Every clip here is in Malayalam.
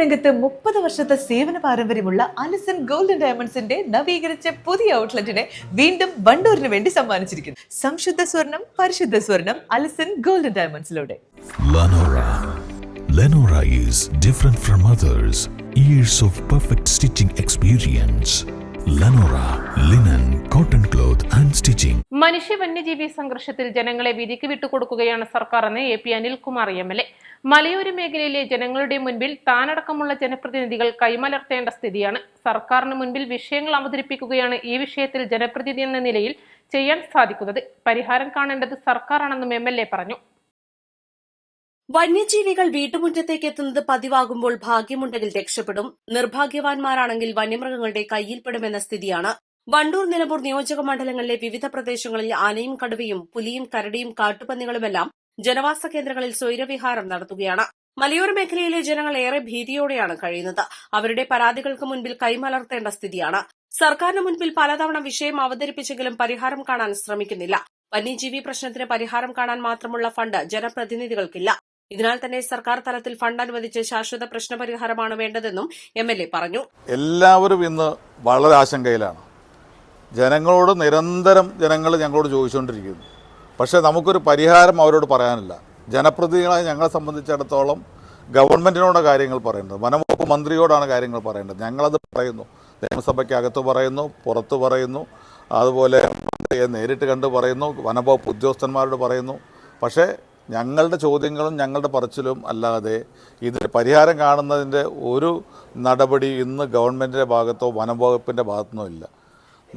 രംഗത്ത് മുപ്പത് വർഷത്തെ സേവന പാരമ്പര്യമുള്ള അലിസൺ ഗോൾഡൻ ഡയമണ്ട്സിന്റെ നവീകരിച്ച പുതിയ ഔട്ട്ലെറ്റിനെ വീണ്ടും വണ്ടൂരിന് വേണ്ടി സമ്മാനിച്ചിരിക്കുന്നു സംശുദ്ധ സ്വർണം പരിശുദ്ധ സ്വർണം അലിസൺ ഗോൾഡൻ ഡയമണ്ട്സിലൂടെ Lenora. Lenora is different from others. Years of perfect stitching experience. Lenora linen, cotton cloth and stitching. മനുഷ്യ വന്യജീവി സംഘർഷത്തിൽ ജനങ്ങളെ വിധിക്ക് വിട്ടുകൊടുക്കുകയാണ് സർക്കാർ എന്ന് A P Anilkumar M L A മലയോര മേഖലയിലെ ജനങ്ങളുടെ മുൻപിൽ താനടക്കമുള്ള ജനപ്രതിനിധികൾ കൈമലർത്തേണ്ട സ്ഥിതിയാണ്. സർക്കാരിന് മുൻപിൽ വിഷയങ്ങൾ അവതരിപ്പിക്കുകയാണ് ഈ വിഷയത്തിൽ ജനപ്രതിനിധി എന്ന നിലയിൽ ചെയ്യാൻ സാധിക്കുന്നത്. പരിഹാരം കാണേണ്ടത് സർക്കാരാണെന്നും എം എൽ എ പറഞ്ഞു. വന്യജീവികൾ വീട്ടുമുറ്റത്തേക്ക് എത്തുന്നത് പതിവാകുമ്പോൾ ഭാഗ്യമുണ്ടെങ്കിൽ രക്ഷപ്പെടും. നിർഭാഗ്യവാന്മാരാണെങ്കിൽ വന്യമൃഗങ്ങളുടെ കയ്യിൽപ്പെടുമെന്ന സ്ഥിതിയാണ്. വണ്ടൂർ നിലമ്പൂർ നിയോജക മണ്ഡലങ്ങളിലെ വിവിധ പ്രദേശങ്ങളിൽ ആനയും കടുവയും പുലിയും കരടിയും കാട്ടുപന്നികളുമെല്ലാം ജനവാസ കേന്ദ്രങ്ങളിൽ സ്വൈരവിഹാരം നടത്തുകയാണ്. മലയോര മേഖലയിലെ ജനങ്ങൾ ഏറെ ഭീതിയോടെയാണ് കഴിയുന്നത്. അവരുടെ പരാതികൾക്ക് മുൻപിൽ കൈമലർത്തേണ്ട സ്ഥിതിയാണ്. സർക്കാരിന് മുൻപിൽ പലതവണ വിഷയം അവതരിപ്പിച്ചെങ്കിലും പരിഹാരം കാണാൻ ശ്രമിക്കുന്നില്ല. വന്യജീവി പ്രശ്നത്തിന് പരിഹാരം കാണാൻ മാത്രമുള്ള ഫണ്ട് ജനപ്രതിനിധികൾക്കില്ല. ഇതിനാൽ തന്നെ സർക്കാർ തലത്തിൽ ഫണ്ട് അനുവദിച്ച് ശാശ്വത പ്രശ്നപരിഹാരമാണ് വേണ്ടതെന്നും എം എൽ എ പറഞ്ഞു. എല്ലാവരും ഇന്ന് വളരെ ആശങ്കയിലാണ്. ജനങ്ങളോട് നിരന്തരം ജനങ്ങൾ ഞങ്ങളോട് ചോദിച്ചുകൊണ്ടിരിക്കുന്നു. പക്ഷേ നമുക്കൊരു പരിഹാരം അവരോട് പറയാനില്ല. ജനപ്രതിനിധികളായി ഞങ്ങളെ സംബന്ധിച്ചിടത്തോളം ഗവൺമെന്റിനോട് കാര്യങ്ങൾ പറയേണ്ടത് വനംവകുപ്പ് മന്ത്രിയോടാണ് കാര്യങ്ങൾ പറയേണ്ടത്. ഞങ്ങളത് പറയുന്നു. നിയമസഭയ്ക്കകത്ത് പറയുന്നു പുറത്ത് പറയുന്നു അതുപോലെ മന്ത്രിയെ നേരിട്ട് കണ്ട് പറയുന്നു വനംവകുപ്പ് ഉദ്യോഗസ്ഥന്മാരോട് പറയുന്നു. പക്ഷേ ഞങ്ങളുടെ ചോദ്യങ്ങളും ഞങ്ങളുടെ പറച്ചിലും അല്ലാതെ ഇതിന് പരിഹാരം കാണുന്നതിന്റെ ഒരു നടപടി ഇന്ന് ഗവൺമെന്റിന്റെ ഭാഗത്തോ വനംവകുപ്പിന്റെ ഭാഗത്തുനിന്നോ ഇല്ല.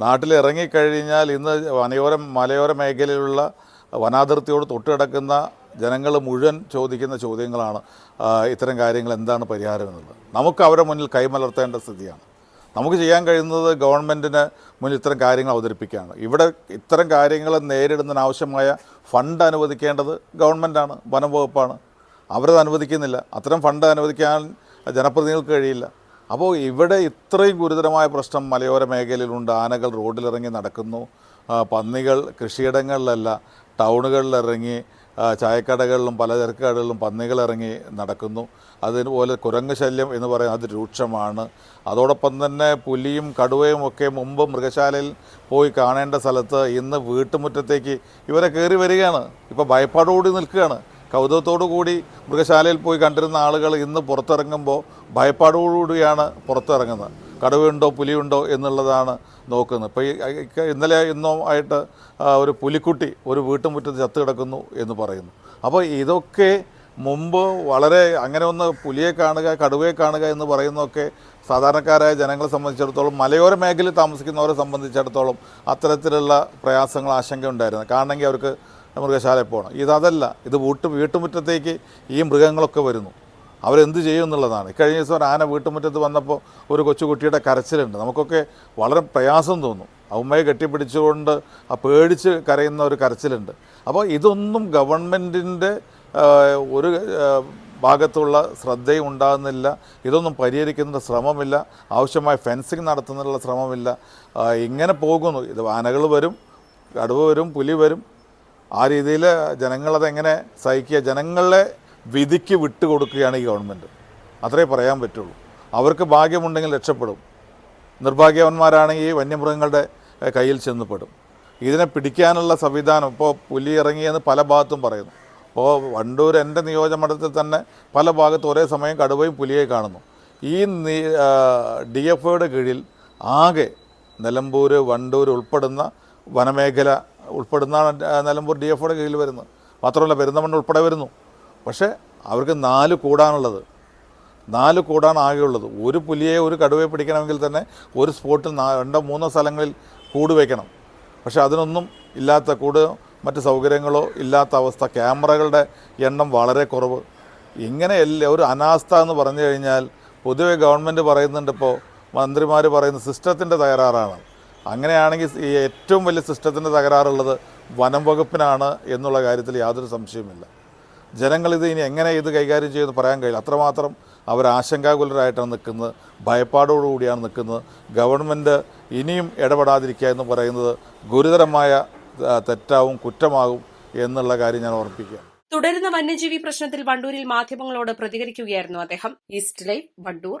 നാട്ടിൽ ഇറങ്ങിക്കഴിഞ്ഞാൽ ഇന്ന് വനയോര മലയോര മേഖലയിലുള്ള വനാതിർത്തിയോട് തൊട്ടുകിടക്കുന്ന ജനങ്ങൾ മുഴുവൻ ചോദിക്കുന്ന ചോദ്യങ്ങളാണ്. ഇത്തരം കാര്യങ്ങൾ എന്താണ് പരിഹാരം എന്നുള്ളത്. നമുക്ക് അവരെ മുന്നിൽ കൈമലർത്തേണ്ട സ്ഥിതിയാണ്. നമുക്ക് ചെയ്യാൻ കഴിയുന്നത് ഗവൺമെന്റിന് മുന്നിൽ ഇത്തരം കാര്യങ്ങൾ അവതരിപ്പിക്കുകയാണ്. ഇവിടെ ഇത്തരം കാര്യങ്ങൾ നേരിടുന്നതിനാവശ്യമായ ഫണ്ട് അനുവദിക്കേണ്ടത് ഗവൺമെന്റാണ് വനം വകുപ്പാണ്. അവരത് അനുവദിക്കുന്നില്ല. അത്തരം ഫണ്ട് അനുവദിക്കാൻ ജനപ്രതിനിധികൾക്ക് കഴിയില്ല. അപ്പോൾ ഇവിടെ ഇത്രയും ഗുരുതരമായ പ്രശ്നം മലയോര മേഖലയിലുണ്ട്. ആനകൾ റോഡിലിറങ്ങി നടക്കുന്നു. പന്നികൾ കൃഷിയിടങ്ങളിലല്ല ടൗണുകളിലിറങ്ങി ചായക്കടകളിലും പലചരക്ക് കടകളിലും പന്നികളിറങ്ങി നടക്കുന്നു. അതുപോലെ കുരങ്ങ് ശല്യം എന്ന് പറയുന്നത് അത് രൂക്ഷമാണ്. അതോടൊപ്പം തന്നെ പുലിയും കടുവയും ഒക്കെ മുമ്പ് മൃഗശാലയിൽ പോയി കാണേണ്ട സ്ഥലത്ത് ഇന്ന് വീട്ടുമുറ്റത്തേക്ക് ഇവരെ കയറി വരികയാണ്. ഇപ്പോൾ ഭയപ്പാടോടി നിൽക്കുകയാണ്. കൗതുകത്തോടു കൂടി മൃഗശാലയിൽ പോയി കണ്ടിരുന്ന ആളുകൾ ഇന്ന് പുറത്തിറങ്ങുമ്പോൾ ഭയപ്പാടോടുകൂടിയാണ് പുറത്തിറങ്ങുന്നത്. കടുവയുണ്ടോ പുലിയുണ്ടോ എന്നുള്ളതാണ് നോക്കുന്നത്. ഇപ്പോൾ ഇന്നലെ ഇന്നോ ആയിട്ട് ഒരു പുലിക്കുട്ടി ഒരു വീട്ടുമുറ്റത്ത് ചത്തു കിടക്കുന്നു എന്ന് പറയുന്നു. അപ്പോൾ ഇതൊക്കെ മുമ്പ് വളരെ അങ്ങനെ ഒന്ന് പുലിയെ കാണുക കടുവയെ കാണുക എന്ന് പറയുന്നതൊക്കെ സാധാരണക്കാരായ ജനങ്ങളെ സംബന്ധിച്ചിടത്തോളം മലയോര മേഖലയിൽ താമസിക്കുന്നവരെ സംബന്ധിച്ചിടത്തോളം അത്തരത്തിലുള്ള പ്രയാസങ്ങൾ ആശങ്ക ഉണ്ടായിരുന്നു. കാരണമെങ്കിൽ അവർക്ക് മൃഗശാലയിൽ പോകണം. ഇതല്ല ഇത് വീട്ടു വീട്ടുമുറ്റത്തേക്ക് ഈ മൃഗങ്ങളൊക്കെ വരുന്നു. അവരെന്ത് ചെയ്യും എന്നുള്ളതാണ്. കഴിഞ്ഞ ദിവസം ആന വീട്ടുമുറ്റത്ത് വന്നപ്പോൾ ഒരു കൊച്ചുകുട്ടിയുടെ കരച്ചിലുണ്ട്. നമുക്കൊക്കെ വളരെ പ്രയാസം തോന്നും. അമ്മയെ കെട്ടിപ്പിടിച്ചുകൊണ്ട് ആ പേടിച്ച് കരയുന്ന ഒരു കരച്ചിലുണ്ട്. അപ്പോൾ ഇതൊന്നും ഗവൺമെന്റിന്റെ ഒരു ഭാഗത്തുള്ള ശ്രദ്ധയും ഉണ്ടാകുന്നില്ല. ഇതൊന്നും പരിഹരിക്കുന്ന ശ്രമമില്ല. ആവശ്യമായ ഫെൻസിങ് നടത്തുന്നതിനുള്ള ശ്രമമില്ല. ഇങ്ങനെ പോകുന്നു. ഇത് ആനകൾ വരും കടുവ വരും പുലി വരും. ആ രീതിയിൽ ജനങ്ങളതെങ്ങനെ സഹിക്കുക ജനങ്ങളെ വിധിക്ക് വിട്ടുകൊടുക്കുകയാണ് ഈ ഗവൺമെന്റ്. അത്രേ പറയാൻ പറ്റുള്ളൂ. അവർക്ക് ഭാഗ്യമുണ്ടെങ്കിൽ രക്ഷപ്പെടും. നിർഭാഗ്യവന്മാരാണെങ്കിൽ വന്യമൃഗങ്ങളുടെ കയ്യിൽ ചെന്നപ്പെടും ഇതിനെ പിടിക്കാനുള്ള സംവിധാനം ഇപ്പോൾ പുലി ഇറങ്ങിയെന്ന് പല ഭാഗത്തും പറയുന്നു. ഇപ്പോൾ വണ്ടൂർ എന്റെ നിയോജകമണ്ഡലത്തിൽ തന്നെ പല ഭാഗത്തും ഒരേ സമയം കടുവയും പുലിയെ കാണുന്നു. ഈ ഡി എഫ് ഒയുടെ കീഴിൽ ആകെ നിലമ്പൂർ വണ്ടൂർ ഉൾപ്പെടുന്ന വനമേഖല ഉൾപ്പെടുന്ന ആ, നിലമ്പൂർ ഡി എഫ് ഒയുടെ കീഴിൽ വരുന്നത് മാത്രമല്ല പെരുന്തമണ്ണ ഉൾപ്പെടെ വരുന്നു. പക്ഷേ അവർക്ക് നാല് കൂടാനുള്ളത് നാല് കൂടാണ് ആകെയുള്ളത്. ഒരു പുലിയെ ഒരു കടുവയെ പിടിക്കണമെങ്കിൽ തന്നെ ഒരു സ്പോട്ടിൽ രണ്ടോ മൂന്നോ സ്ഥലങ്ങളിൽ കൂട് വയ്ക്കണം പക്ഷേ അതിനൊന്നും ഇല്ലാത്ത കൂട് മറ്റ് സൗകര്യങ്ങളോ ഇല്ലാത്ത അവസ്ഥ ക്യാമറകളുടെ എണ്ണം വളരെ കുറവ്. ഇങ്ങനെ എല്ലാ ഒരു അനാസ്ഥ എന്ന് പറഞ്ഞു കഴിഞ്ഞാൽ പൊതുവെ ഗവൺമെന്റ് പറയുന്നുണ്ട് ഇപ്പോൾ മന്ത്രിമാർ പറയുന്ന സിസ്റ്റത്തിന്റെ തകരാറാണ്. അങ്ങനെയാണെങ്കിൽ ഏറ്റവും വലിയ സിസ്റ്റത്തിന്റെ തകരാറുള്ളത് വനം വകുപ്പിനാണ് എന്നുള്ള കാര്യത്തിൽ യാതൊരു സംശയവുമില്ല. ജനങ്ങളിത് ഇനി എങ്ങനെ ഇത് കൈകാര്യം ചെയ്യുമെന്ന് പറയാൻ കഴിയില്ല. അത്രമാത്രം അവർ ആശങ്കാകുലരായിട്ടാണ് നിൽക്കുന്നത്. ഭയപ്പാടോടുകൂടിയാണ് നിൽക്കുന്നത്. ഗവൺമെന്റ് ഇനിയും ഇടപെടാതിരിക്കുക എന്ന് പറയുന്നത് ഗുരുതരമായ തെറ്റാവും കുറ്റമാകും എന്നുള്ള കാര്യം ഞാൻ ഓർമ്മിപ്പിക്കുക തുടരുന്ന വന്യജീവി പ്രശ്നത്തിൽ വണ്ടൂരിൽ മാധ്യമങ്ങളോട് പ്രതികരിക്കുകയായിരുന്നു അദ്ദേഹം. East live Wandoor